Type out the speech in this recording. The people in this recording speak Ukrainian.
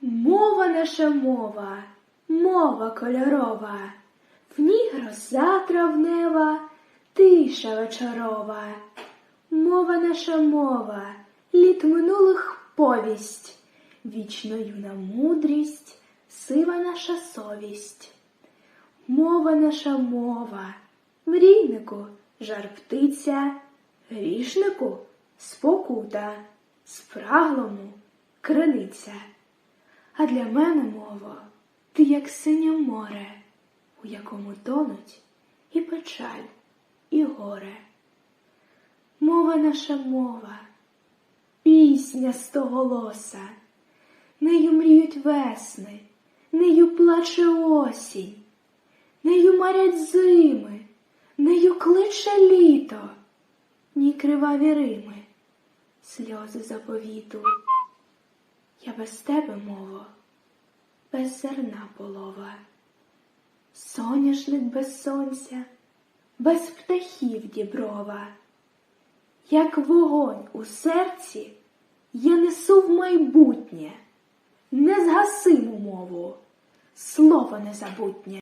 Мова наша мова, мова кольорова, в ній гроза травнева, тиша вечорова. Мова наша мова, літ минулих повість, вічно юна мудрість, сива наша совість. Мова наша мова, мрійнику жар птиця, грішнику спокута, спраглому криниця. А для мене мова, ти як синє море, у якому тонуть і печаль, і горе. Мова наша мова, пісня стоголоса, нею мріють весни, нею плаче осінь, нею марять зими, нею кличе літо, ні криваві рими, сльози заповіту. Я без тебе, мово, без зерна полова, соняшник без сонця, без птахів діброва. Як вогонь у серці, я несу в майбутнє, незгасиму мову, слово незабутнє.